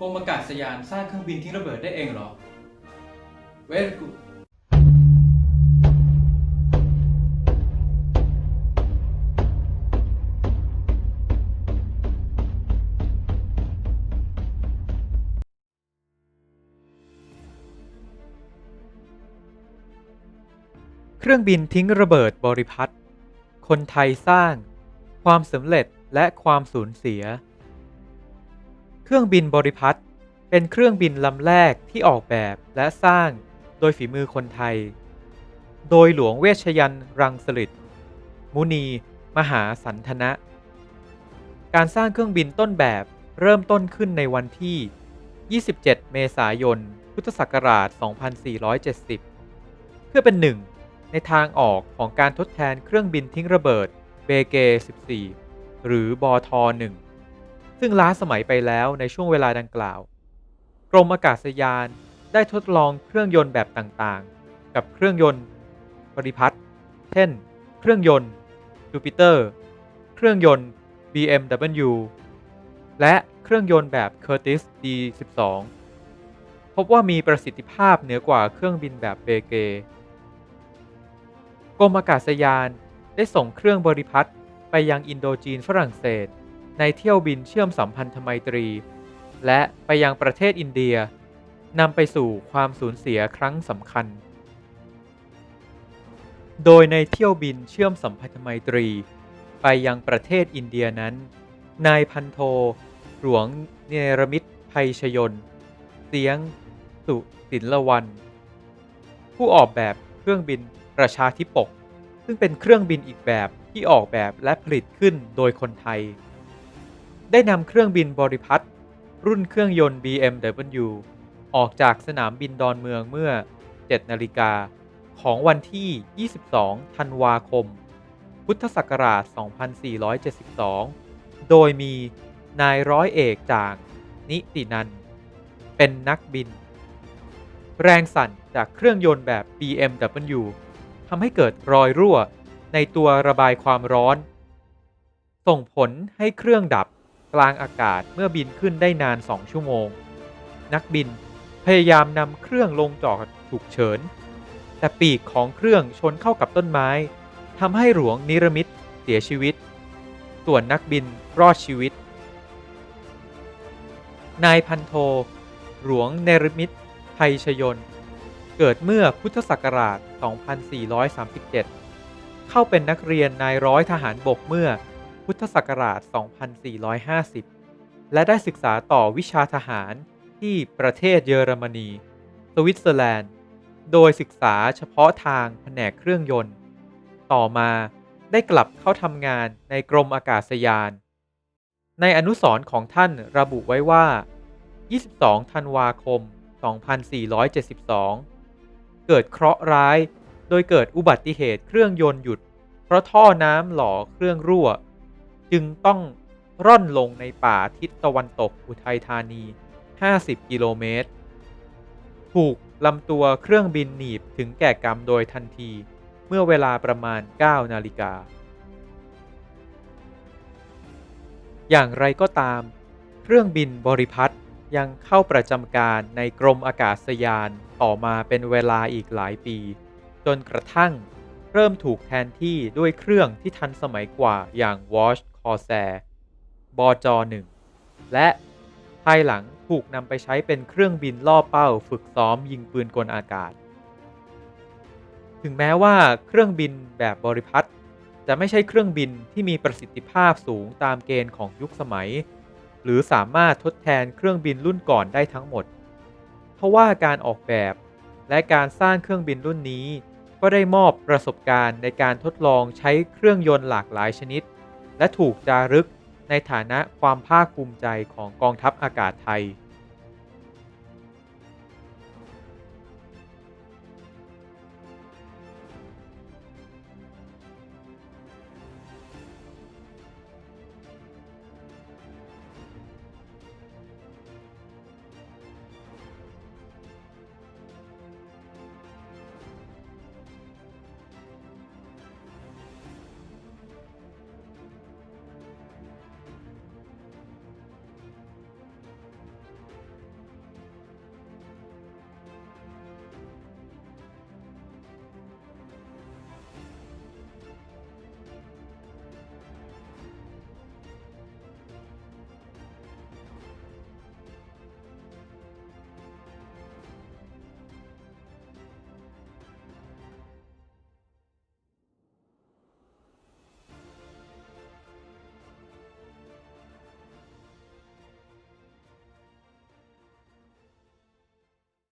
กรมอากาศยานสร้างเครื่องบินทิ้งระเบิดได้เองเหรอ เวรกูเครื่องบินทิ้งระเบิดบริพัตรคนไทยสร้าง ความสำเร็จและความสูญเสีย เครื่องบินบริพัตรเป็นเครื่องบินลำแรกที่ออกแบบและสร้างโดยฝีมือคนไทย โดยหลวงเวชยันรังสฤษดิ์มุนี มหาสันทนะ การสร้างเครื่องบินต้นแบบเริ่มต้นขึ้นในวันที่ 27 เมษายน พุทธศักราช 2470 เพื่อเป็นหนึ่งในทางออกของการทดแทนเครื่องบินทิ้งระเบิดเบเก 14 หรือบอท 1 ซึ่งล้าสมัยไปแล้วในช่วงเวลาดังกล่าว กรมอากาศยานได้ทดลองเครื่องยนต์แบบต่างๆ กับเครื่องยนต์ปริพัฒน์เช่น เครื่องยนต์จูปิเตอร์เครื่องยนต์ BMW และเครื่องยนต์แบบ Curtiss D12 พบว่ามีประสิทธิภาพเหนือกว่าเครื่องบินแบบเบเกกรมอากาศยานได้ส่งเครื่องบริพัตรไปยังอินโดจีนฝรั่งเศส ในเที่ยวบินเชื่อมสัมพันธไมตรี และไปยังประเทศอินเดียนำไปสู่ความสูญเสียครั้งสำคัญ โดยในเที่ยวบินเชื่อมสัมพันธไมตรี ไปยังประเทศอินเดียนั้น นายพันโท หลวงเนรมิตไพชยน เสียง สุศิลวัน ผู้ออกแบบเครื่องบินประชาธิปก ซึ่งเป็นเครื่องบินอีกแบบที่ออกแบบและผลิตขึ้นโดยคนไทย ได้นำเครื่องบินบริพัตรรุ่นเครื่องยนต์ BMW ออกจากสนามบินดอนเมืองเมื่อ 7 นาฬิกา ของวันที่ 22 ธันวาคม พุทธศักราช 2472 โดยมีนายร้อยเอกจาง นิตินัน เป็นนักบิน แรงสั่นจากเครื่องยนต์แบบ BMW ทำให้เกิดรอยรั่วในตัวระบายความร้อน ส่งผลให้เครื่องดับ กลางอากาศเมื่อบินขึ้นได้นาน 2 ชั่วโมง นักบินพยายามนำเครื่องลงจอดฉุกเฉิน แต่ปีกของเครื่องชนเข้ากับต้นไม้ทำให้หลวงนิรมิตเสียชีวิต ส่วนนักบินรอดชีวิต นายพันโท หลวงเนรมิตไทยชยนต์เกิดเมื่อพุทธศักราช 2437 เข้าเป็นนักเรียนนายร้อยทหารบกเมื่อ พุทธศักราช 2450 และได้ศึกษาต่อวิชาทหารที่ประเทศเยอรมนี สวิตเซอร์แลนด์ โดยศึกษาเฉพาะทางแผนกเครื่องยนต์ ต่อมาได้กลับเข้าทำงานในกรมอากาศยาน ในอนุสรณ์ของท่านระบุไว้ว่า 22 ธันวาคม 2472 เกิดเคราะห์ร้าย โดยเกิดอุบัติเหตุเครื่องยนต์หยุด เพราะท่อน้ำหล่อเครื่องรั่ว จึงต้องร่อนลงในป่าทิศตะวันตกอุทัยธานี 50 กิโลเมตร ถูกลำตัวเครื่องบินหนีบถึงแก่กรรมโดยทันทีเมื่อเวลาประมาณ 9 นาฬิกา อย่างไรก็ตาม เครื่องบินบริพัตรยังเข้าประจำการในกรมอากาศยานต่อมาเป็นเวลาอีกหลายปี จนกระทั่งเริ่มถูกแทนที่ด้วยเครื่องที่ทันสมัยกว่าอย่าง Watch Corsair บจ1และภายหลังถูกนำไปใช้เป็นเครื่องบินล่อเป้าฝึกซ้อมยิงปืนกลอากาศ ถึงแม้ว่าเครื่องบินแบบบริพัตรจะไม่ใช่เครื่องบินที่มีประสิทธิภาพสูงตามเกณฑ์ของยุคสมัย หรือสามารถทดแทนเครื่องบินรุ่นก่อนได้ทั้งหมด เพราะว่าการออกแบบและการสร้างเครื่องบินรุ่นนี้ ก็ได้มอบประสบการณ์ในการทดลองใช้เครื่องยนต์หลากหลายชนิด และถูกจารึกในฐานะความภาคภูมิใจของกองทัพอากาศไทย